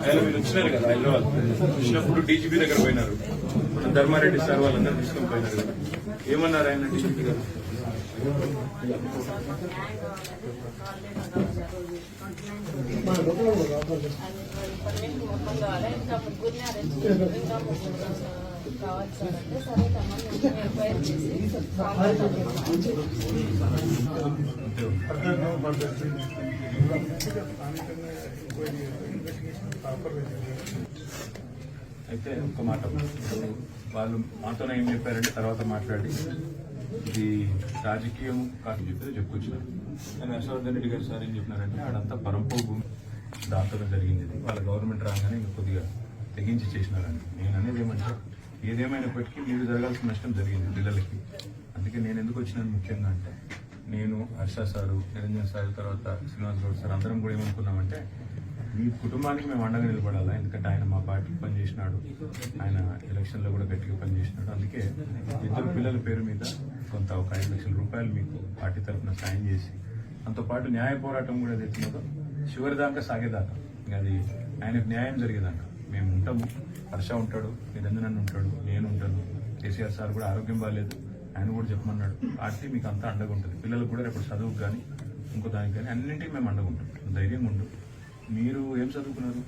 ఆయన మీరు వచ్చినారు కదా హైదరాబాద్ వచ్చినప్పుడు డీజీపీ దగ్గర పోయినారు మన ధర్మారెడ్డి సార్ వాళ్ళందరూ తీసుకొని పోయినారు. ఏమన్నారు ఆయన? డీజీపీ గారు ఇంకా ముగ్గురిని అరేంజ్ చేయాలి ఇంకా ముగ్గురు కావాలి సార్ అంటే సరే తమని ఎంక్వైరీ చేసి కాంటాక్ట్ అయితే ఒక మాట. వాళ్ళు మాతోనే ఏం చెప్పారంటే తర్వాత మాట్లాడి. ఇది రాజకీయం కాదు చెప్పేది చెప్పుకొచ్చినారు కానీ హర్షవర్ధన్ రెడ్డి గారు సార్ ఏం చెప్పినారంటే ఆడంతా పరంపో భూమి దాంతో జరిగింది ఇది. వాళ్ళ గవర్నమెంట్ రాగానే ఇంకా కొద్దిగా తెగించి చేసినారని నేను అనేది ఏమంటే ఏదేమైనప్పటికీ మీరు జరగాల్సిన నష్టం జరిగింది పిల్లలకి. అందుకే నేను ఎందుకు వచ్చినాను ముఖ్యంగా అంటే నేను హర్ష సారు నిరంజన్ సార్ తర్వాత శ్రీనివాస్ గౌడ్ సార్ అందరం కూడా ఏమనుకున్నామంటే మీ కుటుంబానికి మేము అండగా నిలబడాలా? ఎందుకంటే ఆయన మా పార్టీకి పనిచేసినాడు. ఆయన ఎలక్షన్లో కూడా గట్టిగా పనిచేసినాడు. అందుకే ఇద్దరు పిల్లల పేరు మీద కొంత ఒక ఐదు లక్షల రూపాయలు మీకు పార్టీ తరఫున సాయం చేసి దాంతోపాటు న్యాయ పోరాటం కూడా తెచ్చినదో చివరి దాకా సాగేదాకా. అది ఆయనకు న్యాయం జరిగేదాకా. మేము ఉంటాము. హర్ష ఉంటాడు నిరంజనన్ ఉంటాడు నేను ఉంటాను. కేసీఆర్ సార్ కూడా ఆరోగ్యం బాగాలేదు ఆయన కూడా చెప్పమన్నాడు పార్టీ మీకు అంతా అండగా ఉంటుంది. పిల్లలు కూడా రేపు చదువుకు కానీ ఇంకో దానికి కానీ అన్నింటికి మేము అండగా ఉంటాం. ధైర్యంగా ఉండు. మీరు ఏం చదువుకున్నారు?